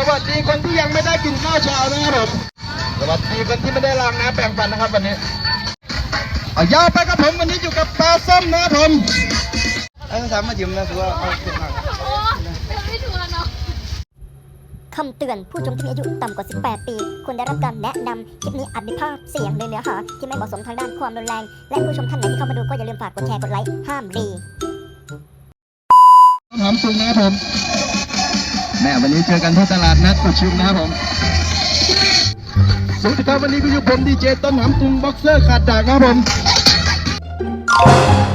สวัสดีคนที่ยังไม่ได้กินข้าวเช้านะครับผมสวัสดีคนที่ไม่ได้ล้างน้ำแปรงฟันนะครับวันนี้เอายาวไปครับผมวันนี้อยู่กับปลาส้มนะครับผมไอ้ภาษามมายืมนะถือว่าเอาเก็บมาโอ้ไม่ชัวร์เนาะคำเตือนผู้ชมที่มีอายุต่ำกว่า 18 ปี ควรได้รับการแนะนำคลิปนี้อาจมีภาพเสียงหรือเนื้อหาที่ไม่เหมาะสมทางด้านความรุนแรง และผู้ชมท่านไหนที่เข้ามาดูก็อย่าลืมฝากกดแชร์กดไลค์ห้ามรีถามสุงนะครับผม แม่วันนี้เจอกันที่ตลาดนัดกุชุมนะครับผมสวัสดีครับวันนี้ก็อยู่ผมดีเจต้นหำตุงบ็อกเซอร์ขาดดากนะครับผม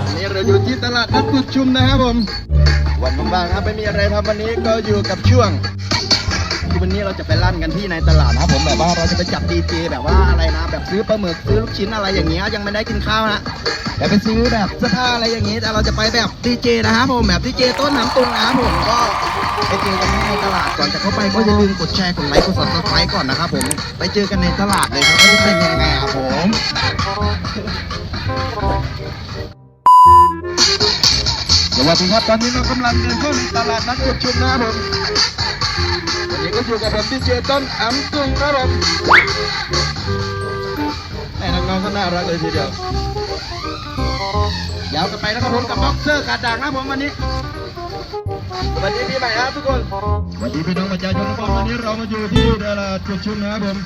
วันนี้เราอยู่ที่ตลาดนัดกุชุมนะครับผม วันบ้างๆครับไม่มีอะไรทำวันนี้ก็อยู่กับช่วง ที่วันนี้เราจะไปลั่นกันที่ในตลาดนะครับผมแบบว่าเราจะไปจับดีเจแบบว่าอะไรนะ แบบซื้อปลาหมึกซื้อลูกชิ้นอะไรอย่างเงี้ยยังไม่ได้กินข้าวนะแต่ไปซื้อแบบเสื้อผ้าอะไรอย่างเงี้ยแต่เราจะไปแบบดีเจนะครับผมแบบดีเจต้นน้ำตุงนะผมก็ไปเจอกันที่ในตลาดก่อนจะเข้าไปก็อย่าลืมกดแชร์กดไลค์กดซับสไครต์ก่อนนะครับผมไปเจอกันในตลาดเลยครับว่าจะเป็นยังไงครับผมสวัสดีครับตอนนี้เรากำลังเดินเข้าในตลาดนัดกุดชุมนะครับผม วันนี้ก็อยู่กับผมดีเจต้นอัมตุงครับผมไอ้น้องๆก็น่ารักเลยทีเดียวยาวกันไปนะครับผมกับบ็อกเซอร์ขาดด่างนะครับผมวันนี้สวัสดีปีใหม่ครับทุกคนสวัสดีพี่น้องประชาชนทุกคนวันนี้เรามาอยู่ที่ตลาดจุดชุมนะครับผม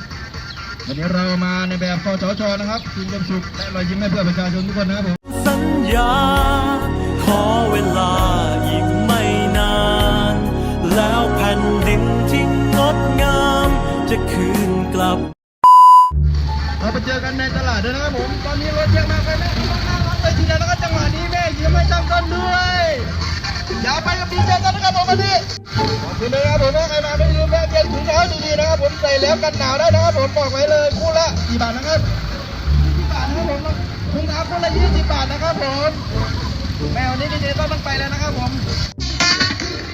วันนี้เรามาในแบบคอชชนะครับกินความสุขและรอยยิ้มให้เพื่อประชาชนทุกคนนะครับผมสัญญาขอเวลา เจอกันในตลาดด้วยนะครับผม ตอนนี้รถเยอะมากเลยแม่ต้องน่ารักเลยทีเดียวแล้วก็จังหวะนี้แม่ยิ้มให้ช่างต้นด้วยอย่าไปกับดีเจต้นนะครับผมวันนี้ขอบคุณนะครับผมถ้าใครมาไม่ลืมแวะเวียนถุงเท้าดีๆนะครับผมใส่แล้วกันหนาวได้นะครับผมบอกไว้เลยคู่ละกี่บาทนะครับยี่สิบบาทนะครับผมถุงเท้าคู่ละยี่สิบบาทนะครับผมแม่วันนี้ดีเจต้นต้องไปแล้วนะครับผม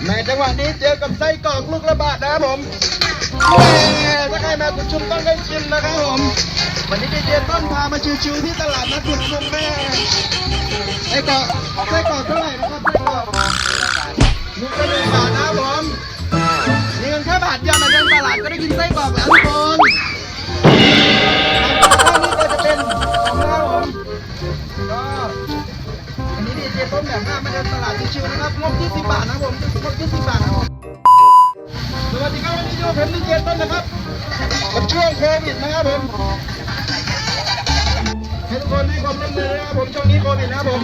ในจังหวะนี้เจอกับไส้กรอกลูกระบาดนะครับผม ถ้าใครมากุดชุมต้องได้ชิมนะครับผม วันนี้ดีเจต้นพามาชิวๆที่ตลาดนัดกุดชุมแม่ไส้กรอกไส้กรอกเท่าไหร่นะครับไส้กรอกลูกละหนึ่งบาทนะครับผมมีเงินแค่บาทเดียวมาเดินตลาดก็ได้กินไส้กรอกแล้วทุกคนข้างนี้ก็จะเป็นของเราผมก็อันนี้ดีเจต้นแบบหน้ามาเดินตลาดชิวๆนะครับงบ20บบาทนะครับผมงบ20บาทนะ ครับวันนี้อยู่กับผมดีเจต้นนะครับกับช่วงโควิดนะครับผมให้ทุกคนให้ความร่วมมือนะครับผมช่วงนี้โควิดนะครับผม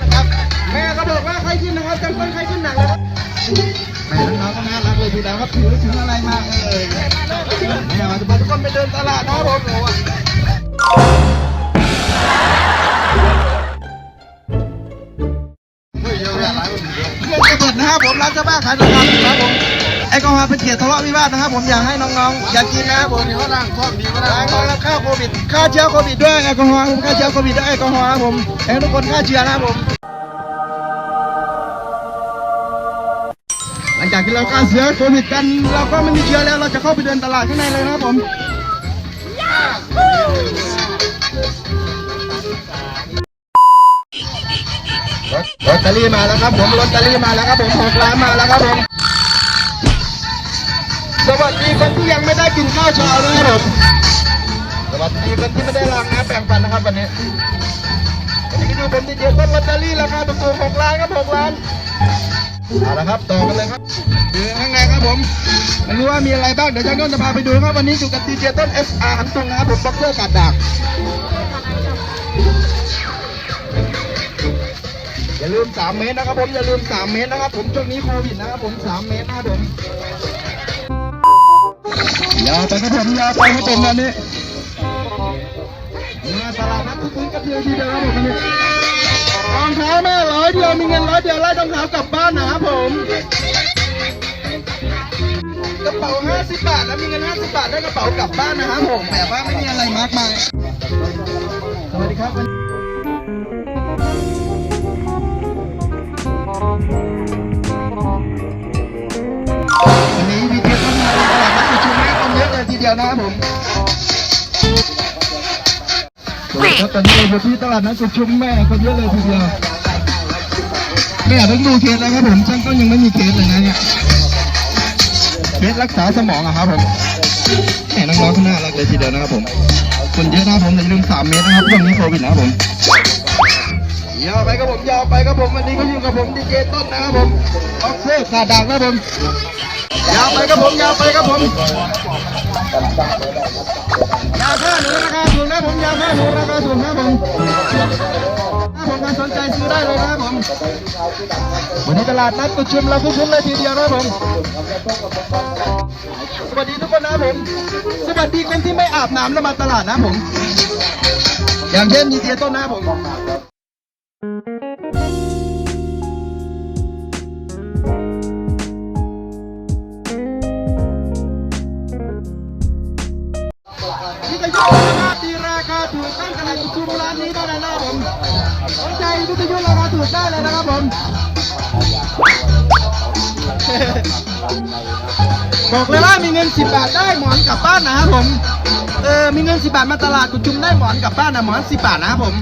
นะครับแม่ก็บอกว่าใครขึ้นนะครับจังต้นใครขึ้นหนักเลยครับแม่น้องก็น่ารักเลยทีเดียวครับถือถึงอะไรมากเลยแม่มาจะพาทุกคนไปเดินตลาดนะครับผมเฮ้ยเยอะแยะหลายคนเพื่อนจะเปิดนะครับผมร้านเสื้อผ้าขายราคาถูกนะครับผม แอลกอฮอล์เป็นเกียรติทะเลาะวิวาทนะครับ ผมอยากให้น้องๆอย่ากินนะครับผมเขาล้างครอบดีก็ได้ล้างแล้วฆ่าโควิดฆ่าเชื้อโควิดด้วยแอลกอฮอล์ผมฆ่าเชื้อโควิดด้วยแอลกอฮอล์ครับผมให้ทุกคนฆ่าเชื้อนะครับผมหลังจากที่เราฆ่าเชื้อโควิดกัน เราก็ไม่มีเชื้อแล้วเราจะเข้าไปเดินตลาดข้างในเลยนะครับผมรถลอตเตอรี่มาแล้วครับผมลอตเตอรี่มาแล้วครับผมหกล้านมาแล้วครับผม สวัสดีคนที่ยังไม่ได้กินข้าวเช้านะครับผมสวัสดีคนที่ไม่ได้ล้างน้ำแปรงฟันนะครับวันนี้วันนี้ก็ดูเป็นดีเจต้นลอตเตอรี่ราคาถูกๆหกล้านครับหกล้านเอาละครับต่อกันเลยครับดูข้างในครับผมไม่รู้ว่ามีอะไรบ้างเดี๋ยวช่างต้นจะพาไปดูครับวันนี้อยู่กับดีเจต้น SR หันตรงนะครับผมบ็อกเกอร์กัดดาบอย่าลืม 3 เมตรนะครับผมอย่าลืม 3 เมตรนะครับผมช่วงนี้โควิดนะครับผม 3 เมตรนะครับผม ยาวไปครับผมยาวไปครับผมวันนี้มาตลาดนัดทุกๆกับเดียวทีเดียวครับผมวันนี้รองเท้าแม่ร้อยเดียวมีเงินร้อยเดียวไล่รองเท้ากลับบ้านนะครับผมกระเป๋า 50 บาท แล้วมีเงิน 50 บาท ได้กระเป๋ากลับบ้านนะครับผมแบบว่าไม่มีอะไรมากมาย สวัสดีครับ ดียวนะครับผมสวัสดีครับตอนนี้เราอยู่ที่ตลาดนัดกุชุมแม่คนเยอะเลยทีเดียวแม่เพิ่งดูเคสแล้วครับผมช่างต้นยังไม่มีเคสเลยนะเนี่ยสรักษาสมองอะครับผมแหมน้องๆข้างหน้ารักเลยทีเดียวนะครับผมคนเยอะนะครับผมแต่อย่าลืม3เมตรนะครับช่วงนี้โควิดนะครับผมยาวไปครับผมยาวไปครับผมวันนี้ก็อยู่กับผมดีเจต้นนะครับผมออกเสื้อขาดด่างนะครับผมยาวไปครับผมยาวไปครับผม ยาค่าหนูราคาถูกนะผมยาค่าหนูราคาถูกนะผมถ้าผมสนใจซื้อได้เลยนะครับผมวันนี้ตลาดนัดกุดชุมเราคุ้นเลยทีเดียวนะผมสวัสดีทุกคนนะผมสวัสดีคนที่ไม่อาบน้ำแล้วมาตลาดนะผม อย่างเช่นดีเจต้นนะผม ที่จะยกราคาตีราคาถูกตั้งตลาดกุดชุมร้านนี้เท่านั้นนะครับผมสนใจวิทยุราคาถูกได้เลยนะครับผมบอกเลยว่ามีเงิน10บาทได้หมอนกลับบ้านนะครับผมเออมีเงิน10บาทมาตลาดกุดจุมได้หมอนกลับบ้านนะหมอน10บาทนะครับผม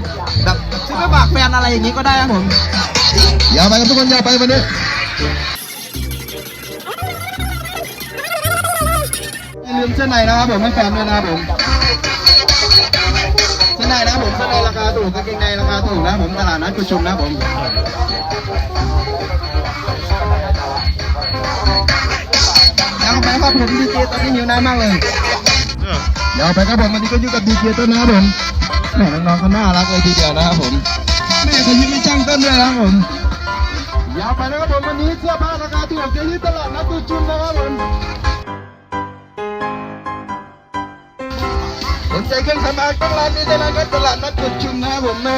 แบบซื้อไปฝากแฟนอะไรอย่างนี้ก็ได้ครับผมยาวไปครับทุกคนยาวไปวันนี้อย่าลืมเสื้อในนะครับผมให้แฟนด้วยนะครับผม เสื้อในนะผมเสื้อในราคาถูกกางเกงในราคาถูกนะผมตลาดนัดกุชุมนะผมยังไปครับผมดีเจตอนนี้หิวน้ำมากเลยเดี๋ยวไปครับผมวันนี้ก็อยู่กับดีเจต้นนะครับผมแม่น้องๆเขาน่ารักเลยทีเดียวนะครับผมแม่เขายิ้มไม่ช่างต้นด้วยนะครับผมยาวไปนะครับผมวันนี้เสื้อผ้าราคาถูกจะที่ตลาดนัดตูจุนนะครับผม ใจเครื่องสำอางต้องร้านนี้ได้นะครับตลาดนัดตูจุนนะผมแม่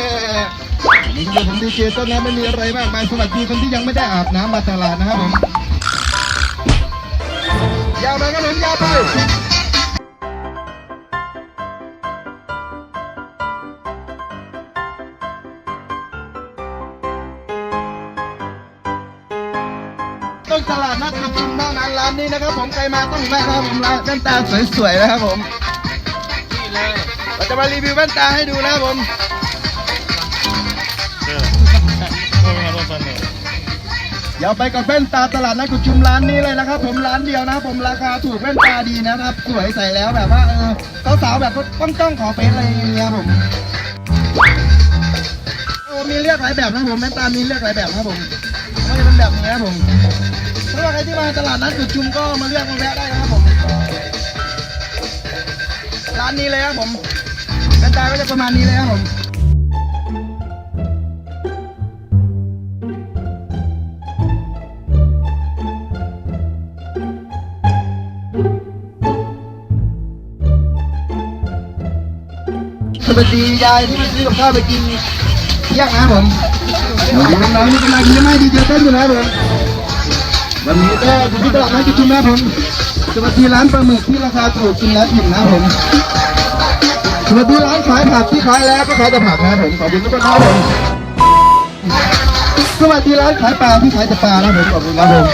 นี่คือผมดีเจต้นนะไม่มีอะไรมากมายสวัสดีคนที่ยังไม่ได้อาบน้ำมาตลาดนะครับผมยาวไปครับผมยาวไปต้องตลาดนัดประชุมเท่านั้นร้านนี้นะครับผมใครมาต้องแวะนะครับผมร้านแว่นตาสวยๆนะครับผม จะมารีวิวแว่นตาให้ดูนะครับผมเดี๋ยวไปกับแว่นตาตลาดนัดกุดชุมร้านนี้เลยนะครับ ผมร้านเดียวนะครับผมราคาถูกแว่นตาดีนะครับ สวยใส่แล้วแบบว่าเออสาวๆแบบต้องจ้องขอเป็นอะไรอย่างเงี้ยครับผมโอ้มีเลือกหลายแบบนะครับผมแว่นตามีเลือกหลายแบบนะครับผมไม่ได้เป็นแบบนี้นะครับผมถ้าว่าใครที่มาตลาดนัดกุดชุมก็มาเลือกมาแวะได้นะครับผมร้านนี้เลยครับผม แว่นตาก็จะประมาณนี้เลยครับผมสวัสดียายที่มาซื้อกับข้าวไปกินเที่ยงนะครับผมน้องๆนี่กำลังยิ้มให้ดีเจเต้นอยู่นะครับผมวันนี้ก็อยู่ที่ตลาดนัดกิจุมนะครับผมสวัสดีร้านปลาหมึกที่ราคาถูกกินแล้วอิ่มนะครับผม สวัสดีร้านขายผักที่ขายแล้วก็ขายแต่ผักนะครับผมขอบคุณทุกคนนะครับผมสวัสดีร้านขายปลาที่ขายแต่ปลานะครับผมขอบคุณครับผม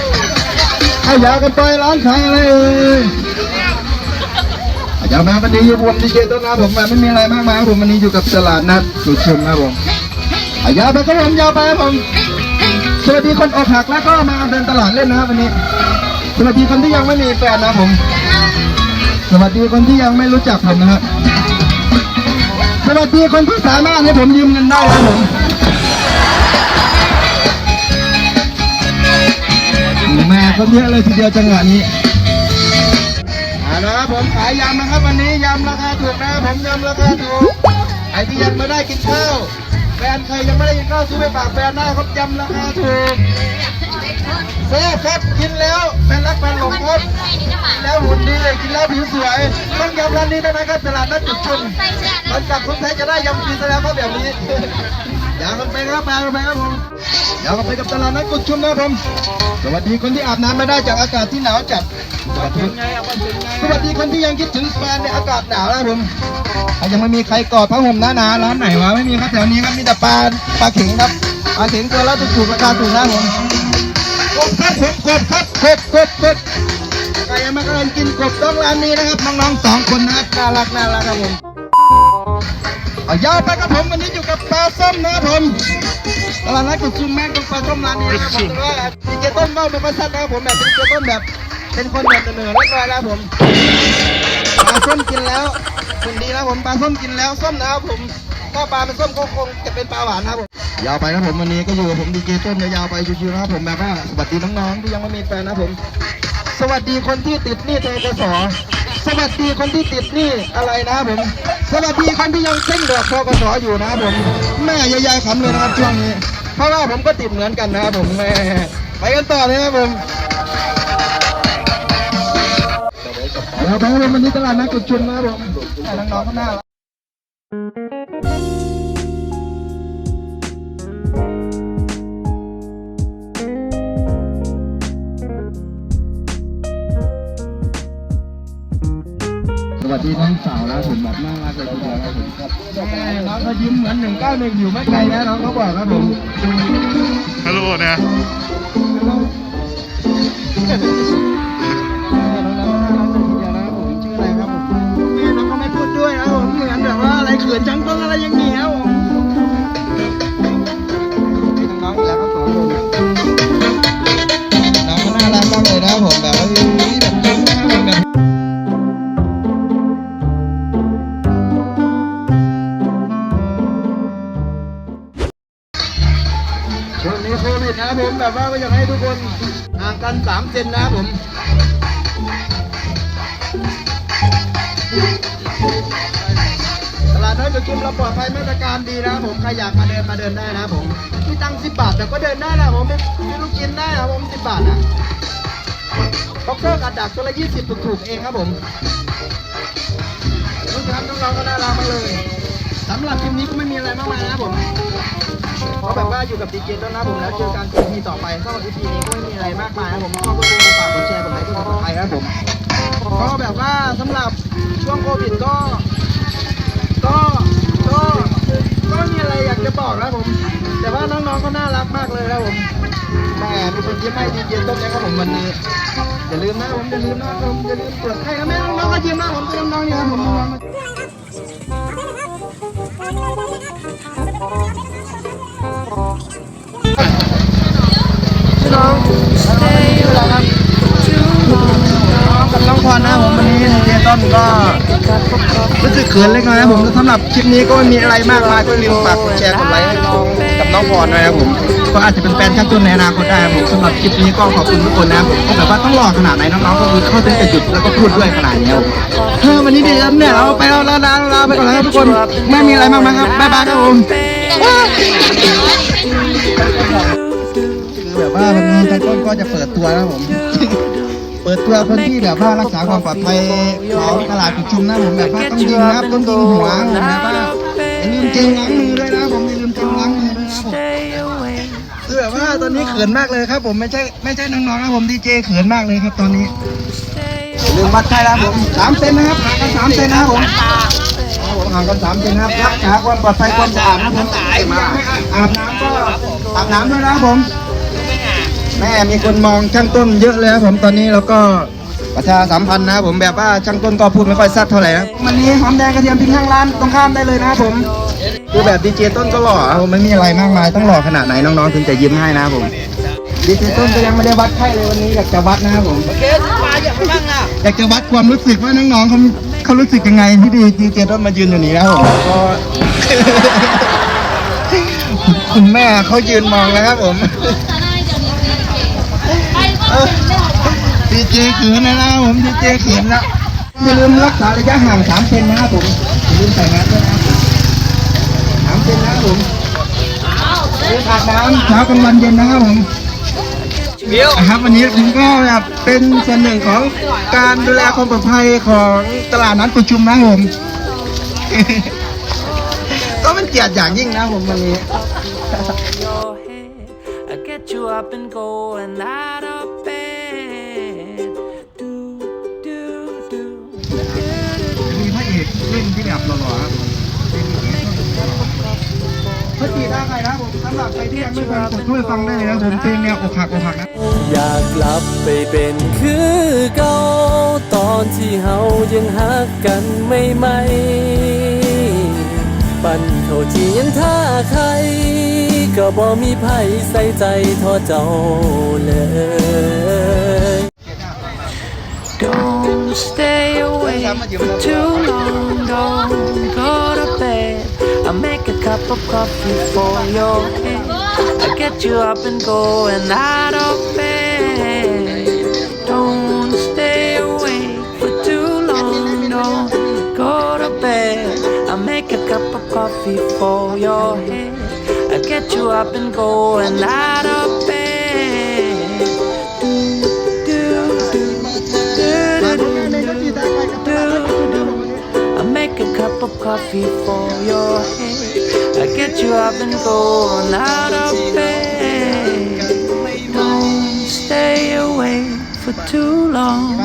ให้ยากันไปร้านขายอะไรเอ่ยอย่ามาวันนี้อยู่ผมดีเจต้นนะผมมาไม่มีอะไรมากมายผมวันนี้อยู่กับตลาดนัดสุดชมนะผมอะยาไปครับผมยาวไปผมสวัสดีคนอกหักแล้วก็มาเดินตลาดเล่นนะครับวันนี้ สวัสดีคนที่ยังไม่มีแฟนนะผม สวัสดีคนที่ยังไม่รู้จักผมนะครับ วัสดีคนที่สามารถให้ผมยืมเงินได้ครับผมแม่คนเยอะเลยทีเดียวจังหวะนี้เอาละครับผมขายยำนะครับ วันนี้ยำราคาถูกนะครับผมยำราคาถูกไอ้ที่ยังไม่ได้กินข้าวแฟนใครยังไม่ได้กินข้าวซื้อไปฝากแฟนได้ครับยำราคาถูก แซ่บครับกินแล้วแฟนรักแฟนหลงครับกินแล้วหุ่นดีกินแล้วผิวสวยต้องยำร้านนี้ด้วยนะครับตลาดนัดจุดชุมหลังจากคนไทยจะได้ยำฟรีซะแล้วครับแบบนี้อย่ากันไปครับมากันไปครับผมอย่ากันไปกับตลาดนัดกุดชุมนะครับผมสวัสดีคนที่อาบน้ำไม่ได้จากอากาศที่หนาวจัดสวัสดีสวัสดีคนที่ยังคิดถึงแฟนในอากาศหนาวนะครับผมยังไม่มีใครกอดผ้าห่มหนาๆร้านไหนวะไม่มีครับแถวนี้ครับมีแต่ปลาปลาเข็งครับปลาเข็งตัวละถูกๆราคาถูกนะครับผม บครับผมกบครับกบกบกบใครยังไม่เคยกินกบต้องร้านนี้นะครับน้องๆสองคนนะครับน่ารักน่ารักครับผมเอายาวไปครับผมวันนี้อยู่กับปลาส้มนะครับผมตลาดนัดกุดซุมแม่งกับปลาส้มร้านนี้นะครับผมแต่ว่าดีเจต้นก็เป็นประชันะครับผมแบบเป็นดีเจต้นแบบเป็นคนแบบเสนอเรียบร้อยแล้วผมปลาส้มกินแล้วคุณดีนะผมปลาส้มกินแล้วส้มนะครับผมถ้าปลาเป็นส้มก็คงจะเป็นปลาหวานนะครับผม ยาวไปนะผมวันนี้ก็อยู่กับผมดีเจต้นยาวๆไปชิวๆนะครับผมแบบว่าสวัสดีน้องๆที่ยังไม่มีแฟนนะผม สวัสดีคนที่ติดหนี้ทกสสวัสดีคนที่ติดหนี้อะไรนะผม สวัสดีคนที่ยังเส้นดอกทกสอยู่นะครับผมแม่ยายๆขำเลยนะครับช่วงนี้เพราะว่าผมก็ติดเหมือนกันนะครับผมแม่ไปกันต่อเลยครับผมเราไปวันนี้ตลาดนัดกุดชุมนะครับผมแต่น้องๆก็น่ารัก วัสดีน้องสาวนะผมแบบน่ารักเลยทีเดียวครับผมน้องเขายิ้มเหมือนหนึ่งเก้าหนึ่งอยู่ไม่ไกลนะน้องเขาบอกครับผมฮัลโหลนะชื่ออะไรครับผมแม่น้องก็ไม่พูดด้วยนะผมเหมือนแบบว่าอะไรเขินจังต้องอะไรอย่างนี้ครับผมน้องแล้วก็สองคนน้องก็น่ารักมากเลยนะผมแบบว่า ช่วงนี้โควิดนะครับผมแบบว่าก็อยากให้ทุกคนห่างกัน3เซนนะครับผมตลาดน้อยจุกุมเราปลอดภัยมาตรการดีนะครับผมใครอยากมาเดินมาเดินได้นะผมมีตังค์สิบบาทแต่ก็เดินได้นะผมไมีลูกชิ้นได้นะผมสิบบาทอะบ็อกเซอร์กระดักตัวละยี่สิบถูกๆเองครับผมลูกค้าน้องๆก็น่ารักมาเลยสำหรับคลิปนี้ก็ไม่มีอะไรมากมายนะครับผม เพราะแบบว่าอยู่กับดีเจต้นนะครับผมแล้วเจอกันอีพีต่อไปสำหรับอีพีนี้ก็ไม่มีอะไรมากมายครับผมก็ก็ดูฝากกดแชร์กดไลค์กดติดตามครับผมก็แบบว่าสำหรับช่วงโควิดก็ ก็ก็ก็มีอะไรอยากจะบอกนะผม แต่ว่าน้องๆก็น่ารักมากเลยครับผมแหมมีคนยิ้มให้ดีเจต้นนะครับผมวันนี้อย่าลืมนะผมอย่าลืมนะครับผมอย่าลืมตรวจให้นะแม่น้องๆก็ยิ้มนะผมเป็นน้องๆนี่ครับผมน้องๆ กับน้องพรนะผมวันนี้เจต้นก็รู้สึกเขินเล็กน้อยนะผมสำหรับคลิปนี้ก็ไม่มีอะไรมากมายก็อย่าลืมฝากกดแชร์กดไลค์ให้น้องกับน้องพรด้วยนะครับผมก็อาจจะเป็นแฟนขั้นต้นในอนาคตได้ครับผมสำหรับคลิปนี้ก็ขอบคุณทุกคนนะครับผมก็แบบว่าต้องรอขนาดไหนน้องๆก็คือเข้าถึงจะหยุดแล้วก็พูดด้วยขนาดนี้ครับผมเออวันนี้ดีครับเนี่ยเราไปแล้วลาลาลาไปก่อนแล้วครับทุกคนไม่มีอะไรมากมายครับบ๊ายบายครับผมคือแบบ ว่าวันนี้ทางต้นก็จะเปิดตัวนะผม เปิดตัวคนที่แบบว่ารักษาความปลอดภัยของตลาดจุดชุมนะผมแบบว่าต้องยิงนะครับต้องยิงหัวผมแบบว่าอย่าลืมเจลล้างมือด้วยนะผมอย่าลืมเจลล้างมือด้วยนะผมคือแบบว่าตอนนี้เขินมากเลยครับ ผมไม่ใช่ไม่ใช่น้องๆนะผมดีเจเขินมากเลยครับตอนนี้อย่าลืมวัดไข้แล้วผมสามเซนนะครับห่างกันสามเซนนะครับผมผมห่างกันสามเซนนะครับรักษาความปลอดภัยความสะอาดนะครับผมอาบน้ำก็อาบน้ำด้วยนะผม แม่มีคนมองช่างต้นเยอะเลยครับผมตอนนี้แล้วก็ประชาสัมพันธ์นะครับผมแบบว่าช่างต้นก็พูดไม่ค่อยซัดเท่าไหร่นะวันนี้หอมแดงกระเทียมพริกข้างร้านตรงข้ามได้เลยนะครับผมคือแบบดีเจต้นก็หล่อครับผมไม่มีอะไรมากมายต้องหล่อขนาดไหนน้องๆถึงจะยิ้มให้นะครับผมดีเจต้นก็ยังไม่ได้วัดไข้เลยวันนี้อยากจะวัดนะครับผมอยากจะวัดความรู้สึกว่าน้องๆเขาเขารู้สึกยังไงที่ดีดีเจต้นมายืนอยู่นี้นะครับผมก็คุณแม่เขายืนมองแล้วครับผม ดีเจเขินนะครับผมดีเจเขินแล้วอย่าลืมรักษาระยะห่าง3เซนนะครับผมอย่าลืมใส่แมสด้วยนะครับสามเซนนะครับผมอย่าลืมอาบน้ำเช้ากลางวันเย็นนะครับผมนะครับวันนี้ผมก็แบบเป็นส่วนหนึ่งของการดูแลความปลอดภัยของตลาดนัดกุดชุมนะครับผมก็เป็นเกียรติอย่างยิ่งนะครับผมวันนี้ your head. I get you up and going out of bed. Do, do, do. มีพระเอกเล่นที่แบบหล่อๆครับผมพระจีได้ใครนะครับผมสำหรับใครที่ยังไม่ฟังกดช่วยฟังได้เลยนะผมเพลงแนวอกหักอกหักนะอยากกลับไปเป็นคือเก่าตอนที่เฮายังฮักกันไม่ไหม ปั่นเขาที่ยังท่าใคร ก็บ่มีไผใส่ใจทอเจ้าเลย Don't stay awake for too long. Don't go to bed. I'll make a cup of coffee for your head. I'll get you up and going out of bed. Don't stay awake for too long. Don't go to bed. I'll make a cup of coffee for your head. Get you up and going out of bed. I make a cup of coffee for your head. I get you up and going out of bed. Don't stay away for too long.